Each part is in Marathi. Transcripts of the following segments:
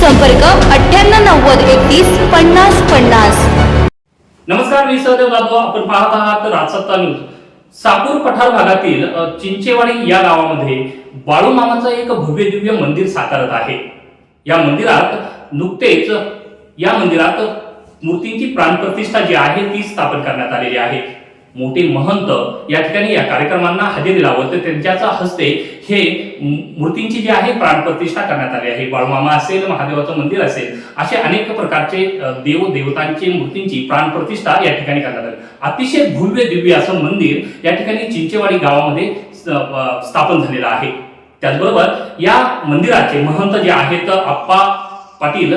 संपर्क अठ्ठ्याण्णव नव्वद एकतीस पन्नास पन्नास. नमस्कार मी सहदेव जाधव. आपण पाहत आहात राजसत्ता न्यूज. सापूर पठार भागातील चिंचेवाडी या गावामध्ये बाळूमामाचं एक भव्य दिव्य मंदिर साकारत आहे. या मंदिरात नुकतेच या मंदिरात मूर्तींची प्राणप्रतिष्ठा जी आहे ती स्थापन करण्यात आलेली आहे. मोठे महंत या ठिकाणी या कार्यक्रमांना हजेरी लावत त्यांच्याचा हस्ते हे मूर्तींची जी आहे प्राणप्रतिष्ठा करण्यात आली आहे. बाळमामा असेल महादेवाचं मंदिर असेल असे अनेक प्रकारचे देव देवतांची मूर्तींची प्राणप्रतिष्ठा या ठिकाणी करण्यात आली. अतिशय भव्य दिव्य असं मंदिर या ठिकाणी चिंचेवाडी गावामध्ये स्थापन झालेलं आहे. त्याचबरोबर या मंदिराचे महंत जे आहेत अप्पा पाटील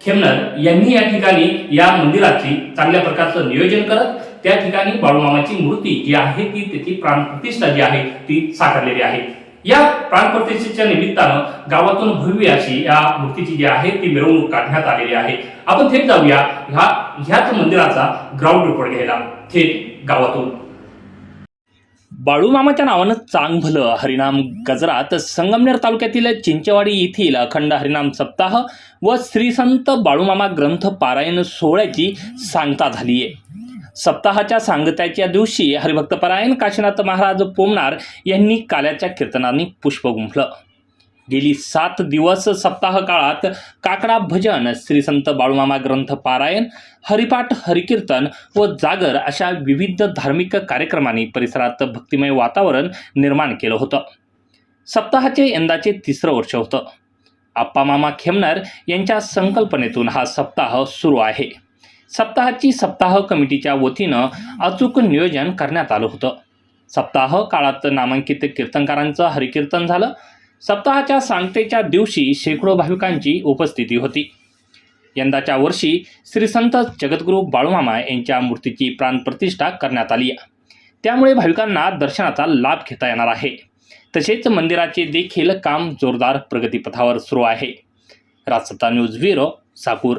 खेमनर यांनी या ठिकाणी या मंदिराची चांगल्या प्रकारचं नियोजन करत त्या ठिकाणी बाळूमामाची मूर्ती जी आहे ती त्याची प्राणप्रतिष्ठा जी आहे ती साकारलेली आहे. या प्राणप्रतिष्ठेच्या निमित्तानं गावातून भव्य अशी या मूर्तीची जी आहे ती मिरवणूक काढण्यात आलेली आहे. आपण थेट जाऊया ह्या ह्याच मंदिराचा ग्राउंड रिपोर्ट घ्यायला थेट गावातून. बाळूमामाच्या नावानं चांगभलं हरिनाम गजरात संगमनेर तालुक्यातील चिंचवाडी येथील अखंड हरिनाम सप्ताह व श्रीसंत बाळूमामा ग्रंथ पारायण सोहळ्याची सांगता झाली आहे सप्ताहाच्या सांगत्याच्या दिवशी हरिभक्तपरायण काशीनाथ महाराज पोमनार यांनी काल्याच्या कीर्तनांनी पुष्प गुंफलं. गेली सात दिवस सप्ताह काळात काकडा भजन श्री संत बाळूमामा ग्रंथ पारायण हरिपाठ हरिकीर्तन व जागर अशा विविध धार्मिक कार्यक्रमांनी परिसरात भक्तिमय वातावरण निर्माण केलं होतं. सप्ताहाचे यंदाचे तिसरं वर्ष होतं. आप्पामामा खेमनर यांच्या संकल्पनेतून हा सप्ताह सुरू आहे. सप्ताहाची सप्ताह कमिटीच्या वतीनं अचूक नियोजन करण्यात आलं होतं. सप्ताह काळात नामांकित कीर्तनकारांचं हरिकीर्तन झालं. सप्ताहाच्या सांगतेच्या दिवशी शेकडो भाविकांची उपस्थिती होती. यंदाच्या वर्षी श्री संत जगद्गुरू बाळूमामा यांच्या मूर्तीची प्राणप्रतिष्ठा करण्यात आली. आहे त्यामुळे भाविकांना दर्शनाचा लाभ घेता येणार आहे. तसेच मंदिराचे देखील काम जोरदार प्रगतीपथावर सुरू आहे. Rajsatta news bureau Sakur.